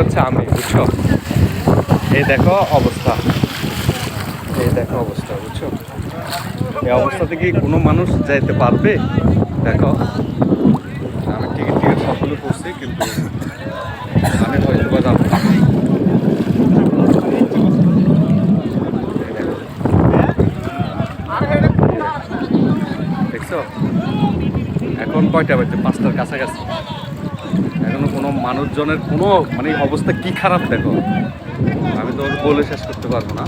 হচ্ছে আমি, বুঝছ? এই দেখো অবস্থা। এই দেখো অবস্থা, বুঝছ? এই অবস্থাতে কি কোনো মানুষ যাইতে পারবে? দেখো, আমি টিকিট টিকিট সকলে করছি, কিন্তু আমি হয়তো বা যাব। দেখছ? এখন কয়টা বাজছে পাঁচটার কাছাকাছি। এখনও কোনো মানুষজনের কোনো মানে অবস্থা কি খারাপ দেখো? আমি তোমাকে বলে শেষ করতে পারব না।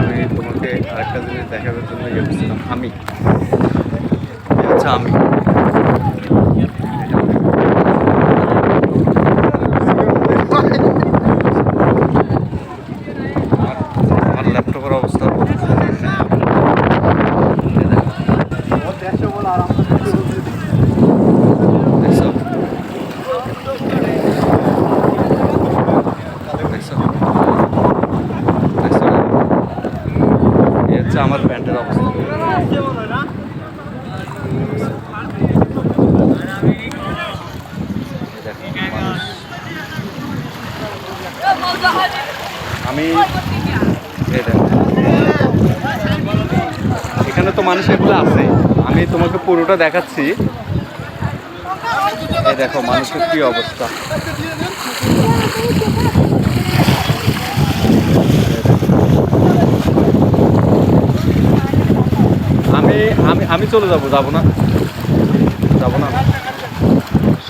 আমি তোমাকে আরেকটা জিনিস দেখাবার জন্য গেছিলাম আমি। আচ্ছা আমি আমার আমার ল্যাপটপের অবস্থা দেখছ দেখছ দেখছ এই হচ্ছে আমার প্যান্টের অবস্থা এই দেখো, মানুষ। আমি এখানে তো মানুষ এগুলো আছে। আমি তোমাকে পুরোটা দেখাচ্ছি। এই দেখো, মানুষের কি অবস্থা। আমি আমি আমি চলে যাব যাব না। যাব না।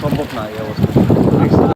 সম্ভব না এই অবস্থা।